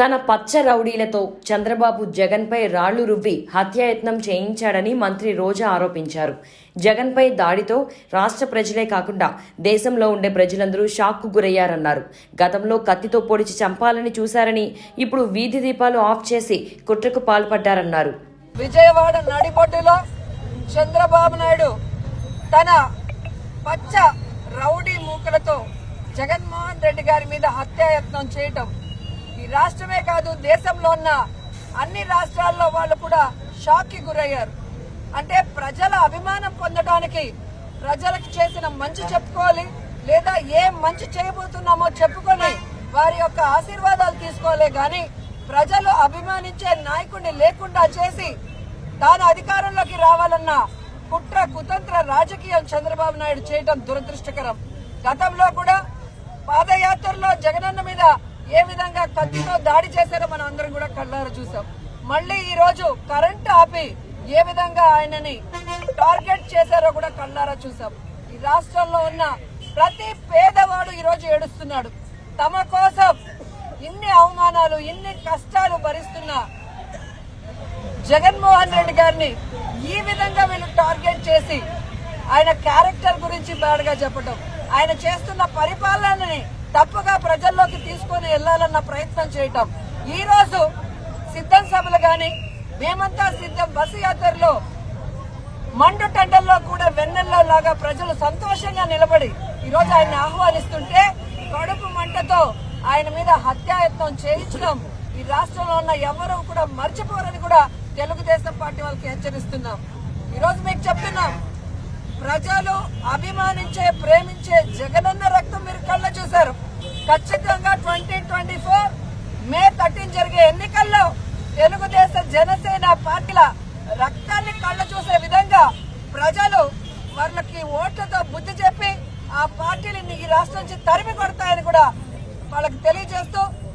తన పచ్చ రౌడీలతో చంద్రబాబు జగన్పై రాళ్ళు రువ్వి హత్యాయత్నం చేయించాడని మంత్రి రోజా ఆరోపించారు. జగన్పై దాడితో రాష్ట్ర ప్రజలే కాకుండా దేశంలో ఉండే ప్రజలందరూ షాక్కు గురయ్యారన్నారు. గతంలో కత్తితో పొడిచి చంపాలని చూశారని ఇప్పుడు వీధి దీపాలు ఆఫ్ చేసి కుట్రకు పాల్పడ్డారన్నారు. విజయవాడ నడిబొడ్డులో చంద్రబాబు నాయుడు తన పచ్చ రౌడీ మూకలతో జగన్మోహన్ రెడ్డి గారి మీద హత్యాయత్నం చేయటం ఈ రాష్ట్రమే కాదు దేశంలో ఉన్న అన్ని రాష్ట్రాల్లో వాళ్ళు కూడా షాక్కి గురయ్యారు. అంటే ప్రజల అభిమానం పొందడానికి ప్రజలకు చేసిన మంచి చెప్పుకోవాలి లేదా ఏం మంచి చేయబోతున్నామో చెప్పుకొని వారి యొక్క ఆశీర్వాదాలు తీసుకోలే గాని ప్రజలు అభిమానించే నాయకుడిని లేకుండా చేసి తాను అధికారంలోకి రావాలన్న కుట్ర కుతంత్ర రాజకీయం చంద్రబాబు నాయుడు చేయడం దురదృష్టకరం. గతంలో కూడా పాదయాత్రలో జగనన్న మీద ఏ విధంగా కత్తితో దాడి చేశారో మనం అందరం కూడా కళ్ళారు చూసాం. మళ్ళీ ఈ రోజు కరెంట్ ఆపి ఏ విధంగా ఆయనని టార్గెట్ చేశారో కూడా కళ్ళారా చూసాం. ఈ రాష్ట్రంలో ఉన్న ప్రతి పేదవాడు ఈ రోజు ఏడుస్తున్నాడు. తమ కోసం ఇన్ని అవమానాలు ఇన్ని కష్టాలు భరిస్తున్న జగన్మోహన్ రెడ్డి గారిని ఈ విధంగా వీళ్ళు టార్గెట్ చేసి ఆయన క్యారెక్టర్ గురించి బ్యాడ్ చెప్పడం ఆయన చేస్తున్న పరిపాలనని తప్పుగా ప్రజల్లోకి వెళ్ళాలన్న ప్రయత్నం చేయటం. ఈ రోజు సిద్ధం సభలు గాని మేమంతా సిద్ధం బస్సు యాత్రలో మండు టెండల్లో కూడా వెన్నెల్లో లాగా ప్రజలు సంతోషంగా నిలబడి ఈ రోజు ఆయన ఆహ్వానిస్తుంటే కడుపు మంటతో ఆయన మీద హత్యాయత్నం చేయించడం ఈ రాష్ట్రంలో ఉన్న ఎవరు కూడా మర్చిపోరని కూడా తెలుగుదేశం పార్టీ వాళ్ళకి హెచ్చరిస్తున్నాం. ఈ రోజు మీకు చెప్తున్నాం ప్రజలు అభిమానించే ప్రేమించే జగనన్న రక్తం మీరు కళ్ళ చూశారు. ఖచ్చితంగా twenty twenty four May thirteen జరిగే ఎన్నికల్లో తెలుగుదేశం జనసేన పార్టీల రక్తాన్ని కళ్ళ చూసే విధంగా ప్రజలు వాళ్ళకి ఓట్లతో బుద్ధి చెప్పి ఆ పార్టీని ఈ రాష్ట్రం నుంచి తరిమి కొడతాయని కూడా వాళ్ళకి తెలియజేస్తూ